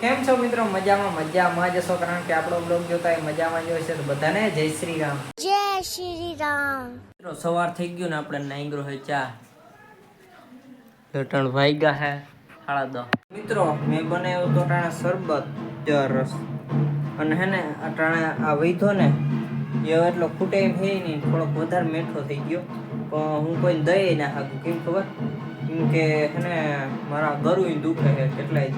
કેમ છો મિત્રો? મજામાં મજામાં જશો કારણ કે આપણો બ્લોગ જોતા એ મજામાં જ હશે તો બધાને જય શ્રી રામ. જય શ્રી રામ. મિત્રો સવાર થઈ ગયું ને આપણે નાઈંગરો હે ચા. ત્રણ વાગ્યા હે સાડા દસ મિત્રો મેં બનાવ્યો તો ટાણા શરબત રસ. અને હે ને આ ટાણા આ વૈધો ને એ એટલો ખૂટે એમ હે નહીં થોડોક વધારે મીઠો થઈ ગયો. પણ હું કોઈને દઈ ના શકું. કેમ ખબર? કેમ કે હેને મારા ગરુય દુખે છે કેટલાય.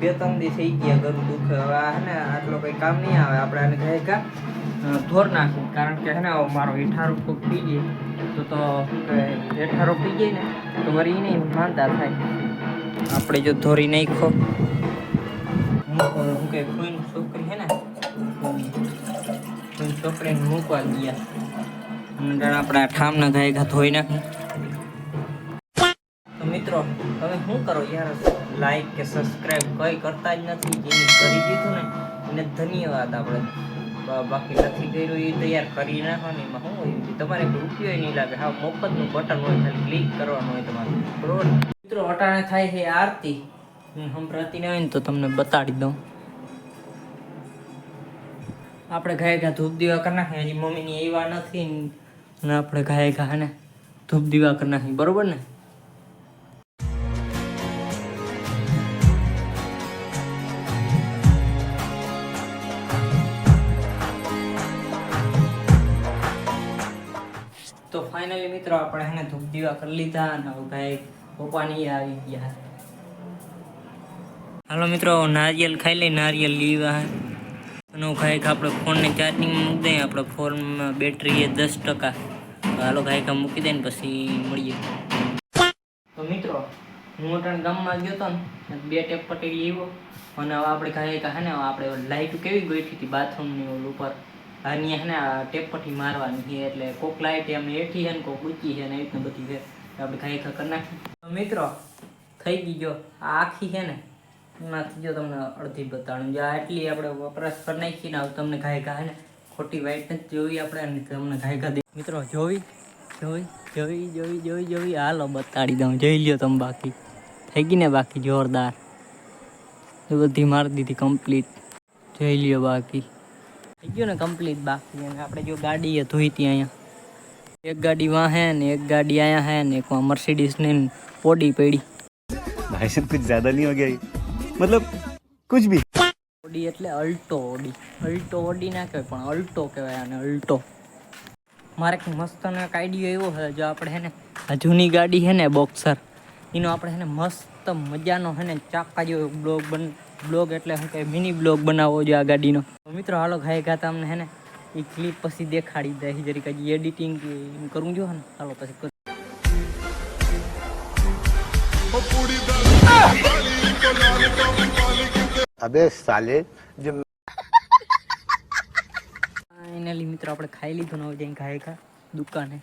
બે ત્રણ દી થઈ ગયા ગરુ દુખે. હવે આ હેને આટલો કંઈ કામ નહીં આવે. આપણે આને કહે કા ધોર નાખું કારણ કે, હે ને હવે મારો હેઠારો ખૂબ પી જાય તો તો હેઠારો પી જાય ને, તો વરી નહીં માનતા થાય. આપણે જો ધોરી નાખો હું કે ખોઈન છોકરી, હે ને છોકરીને મૂકવા ગયા. આપણે ઠામના ગાય ઘા ધોઈ નાખું. તો મિત્રો, તમે શું કરો? યાર લાઈક કે સબસ્ક્રાઇબ કઈ કરતા જ નથી, જેને કરી દીધું ને, એને ધન્યવાદ આપણે. બાકી નથી કર્યું એ તૈયાર કરી નાખો એમાં શું હોય? તમારે રૂપિયો નહીં લાગે. હા, મફતનું બટન હોય, ખાલી ક્લિક કરવાનું હોય તમારે. બરોબર? મિત્રો, અટાણે થાય છે આરતી. હું સંભળાતી ના તો તમને બતાડી દઉં. આપણે ગાય ઘા ધૂપ દીવા કરી નાખીએ. હજી મમ્મીની એવા નથી ને આપણે ઘાએ ઘાને ધૂપ દીવા કરી નાખી બરોબર ને? તો ફાઇનલી મિત્રો આપણે એને ધૂપ દીવા કરી લીધા અને ભાઈ પપ્પાની આવી ગયા. હાલો મિત્રો, નારિયેલ ખાઈ લઈ નારિયેલ લીવા અને ખાઈ આપણે ફોનને ચાર્જિંગ મૂકી દઈએ. આપણે ફોનમાં બેટરી એ દસ ટકા. હાલો ખા મૂકી દઈએ ને પછી મળીએ. તો મિત્રો, હું અટાણ ગામમાં ગયો હતો ને બે ટેપ પટેલી લીવો અને હવે આપણે ખા હે ને આપણે લાઇટ કેવી ગોઠી હતી બાથરૂમની ઓલ ઉપર. આની હે ને ટેપ પટ્ટી મારવાની છે, એટલે કોક લાઇટ એમ હેઠી છે ને, કોક ઊંચી છે ને રીતના બધી છે. આપણે ખા કરી નાખી મિત્રો, થઈ ગઈ ગયો. આ આખી છે ને એમાંથી જો તમને અડધી બતાડું. જો આટલી આપણે વપરાશ પર નાખીને આવું તમને ઘાય ને, ખોટી વાઈટ નથી જોવી આપણે તમને ઘાય મિત્રો, જોવી? જોઈ જોઈ જોઈ જોઈ જોઈ હાલો બતાડી દઉં. જોઈ લ્યો તમે બાકી. થઈ ગઈ ને બાકી જોરદાર. એ બધી મારી દીધી કમ્પ્લીટ જોઈ લ્યો બાકી. થઈ ગયો ને કમ્પ્લીટ બાકી અને આપણે જો ગાડીએ ધોઈ હતી અહીંયા. એક ગાડી વાં હે ને, એક ગાડી અહીંયા હે ને, એક મર્સિડીઝ ને પોડી પડી. ભાઈ સાહેબ કુછ જ્યાદા નહીં હો ગયા મતલબ કુછ ભી. ઓડી એટલે અલ્ટો ઓડી. અલ્ટો ઓડી ના કહેવાય પણ અલ્ટો કહેવાય અને અલ્ટો. મારે મસ્ત ને કાઢ્યો એવો છે જો આપણે હે ને આ જૂની ગાડી છે ને બોક્સર એનો આપણે હે ને મસ્ત મજાનો હે ને ચાકા જેવો બ્લોગ બન બ્લોગ એટલે હું કહે મિની બ્લોગ બનાવવો જો આ ગાડીનો. મિત્રો હાલો ખાઈ ગયા તમને હે ને એ ક્લિપ પછી દેખાડી દે જરીક હજી એડિટિંગ કરું જો ને. હાલો પછી અબે સાલે જે ફાઇનલી મિત્રો આપણે ખાઈ લીધું ને જઈને ખાઈ ખા દુકાને.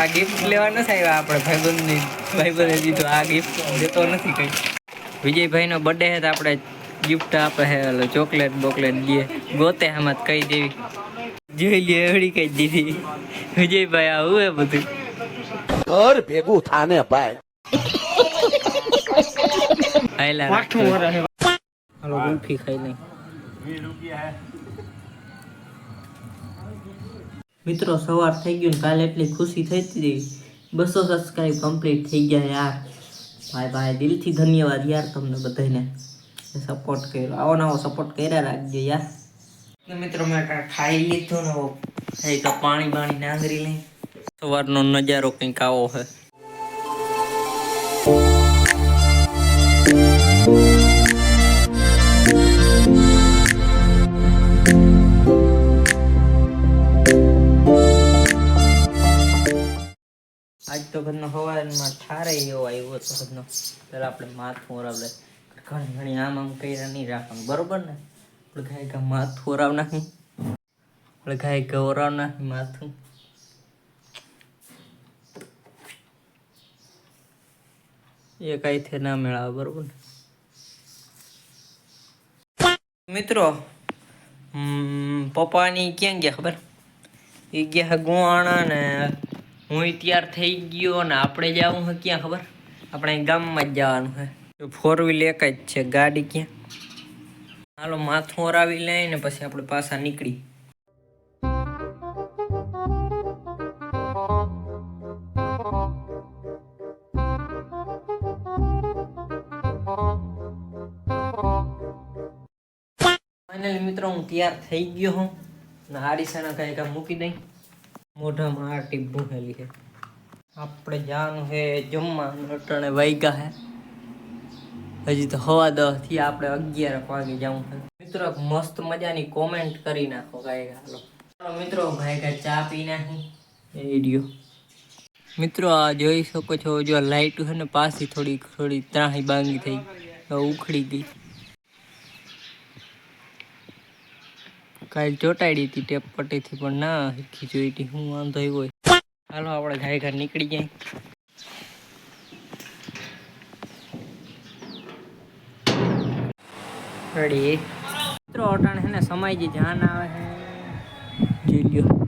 આ ગિફ્ટ લેવા ન આવ્યા આપણે ભાઈબંધની. ભાઈબંધે દીધું આ ગિફ્ટ દેતો નથી કંઈ. વિજયભાઈનો બર્થડે હે તો આપણે ગિફ્ટ આપણે ચોકલેટ બોકલેટ દઈએ ગોતે આમાં કઈ દેવી. જોઈ લે એવડી કઈ દીધી. વિજયભાઈ આવું હે બધું. ઘર ભેગું થાને ભાઈ. આયલા હાલો ગુલ્ફી ખાઈ લઈ. મિત્રો સવાર થઈ ગયું કાલે એટલી ખુશી થઈ હતી. બસો સબસ્ક્રાઈબ કમ્પ્લીટ થઈ ગયા યાર. ભાઈ ભાઈ દિલથી ધન્યવાદ યાર તમને બધાને. સપોર્ટ કર્યો. આવો નવો સપોર્ટ કર્યા રાખજો યાર. મિત્રો મેં કાંઈ ખાઈ લીધું ને તો પાણી બાણી નાંગરી લઈ. સવારનો નજારો કંઈક આવો છે ઘરનો હવારમાં ઠારે એવો આવ્યો હતો નો પેલા આપણે માથું ઓરાવડે ઘણી ઘણી આમ આમ કર્યા નહીં રાખવાનું. બરોબર ને? આપણે ગાય ગા માથું ઓરાવ નાખી. આપણે ગાય ઓરાવ નાખી માથું. એ કઈ થે ના મેળાવે, બરોબર ને? મિત્રો પપ્પાની ક્યાં ગયા ખબર? એ ગયા ગુવાણા ને હું તૈયાર થઈ ગયો ને આપણે જવું છે ક્યાં ખબર? આપણે ગામમાં જ જવાનું છે ફોર વ્હીલ એક જ છે, ગાડી ક્યાં? હાલો માથું ઓરાવી લઈને પછી આપણે પાછા નીકળી. ફાઇનલી મિત્રો, હું તૈયાર થઈ ગયો હું. ને હારીસાના કઈ કાંઈ મૂકી દઈ. મોઢામાં આ ટીપ ભૂંહેલી છે. આપણે જવાનું છે જમવા અટાણે વાગ્યા હે હજી તો હવા દસથી આપણે અગિયાર વાગે જવું છે. મિત્રો મસ્ત મજાની કોમેન્ટ કરી નાખો કાંઈ હાલો. મિત્રો, ભાઈ કાંઈ ચા પી નાખી? રેડિયો મિત્રો, આ જોઈ શકો છો, જો લાઇટ છે ને, પાછી થોડી થોડી ત્રાહી બાંગી થઈ ઉખડી ગઈ. કાલ ચોટાડી હતી, ટેપ પટ્ટીથી પણ ના હિરખી જોઈ હતી, હું વાંધો આવ્યો હોય. હાલો, આપણે ઘાય ઘર નીકળી જાય રેડી મિત્રો, અટાણે છે ને સમયજી જાન આવે છે જોઈ લ્યો.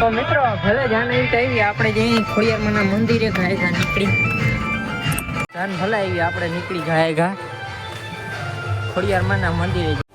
તો મિત્રો, ભલે જાન એવી આવી, આપણે જઈ ખોડિયારમાંના મંદિરે ઘાય ઘા નીકળી. જાન ભલે આવી, આપણે નીકળી ઘાય ઘા ખોડિયારમાંના મંદિરે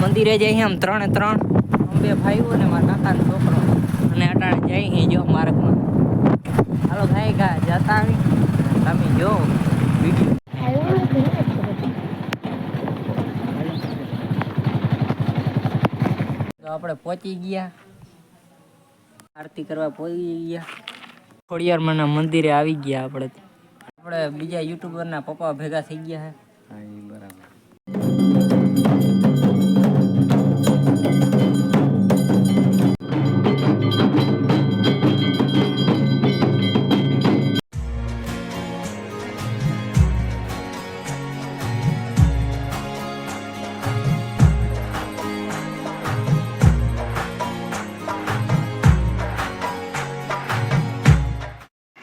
મંદિરે જઈએ આમ ત્રણે ત્રણ. બે ભાઈઓ ને મારા કાકાનો છોકરો. અને અટાણે જઈ જો માર્ગમાં. હાલો ભાઈ ગા, જતા આવી તમે જો વીડિયો. તો આપણે પહોંચી ગયા. આરતી કરવા પહોંચી ગયા. ખોડિયારમાંના મંદિરે આવી ગયા આપણે. આપણે બીજા યુટ્યુબરના પપ્પા ભેગા થઈ ગયા છે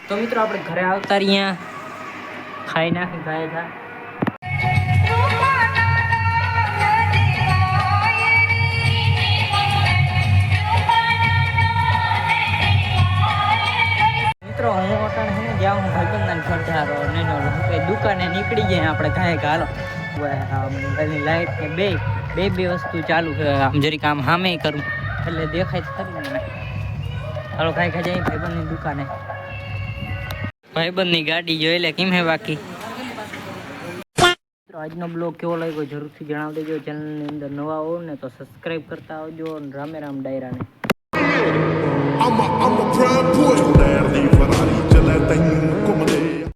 તો મિત્રો આપણે ઘરે આવતા રહ્યા. ખાઈ નાખી ખાય હતા મિત્રો, હું અટાણે છે ને જ્યાં દુકાને નીકળી જાય આપણે ખાય ગાલો લાઈટ ને બે બે બે વસ્તુ ચાલુ આમ જરીક આમ સામે કરું. એટલે દેખાય ખરી ને હાલો, ખાઈ ખાઈ જાય ભાઈબંધની દુકાને. ભાઈબંધની ગાડી જોઈ લે કેમ હે બાકી? આજનો બ્લોગ કેવો લાગ્યો જરૂરથી જણાવી દેજો ચેનલની અંદર નવા હો ને તો સબસ્ક્રાઇબ કરતા આવજો અને રામે Ram ડાયરાને. I'm a, I'm a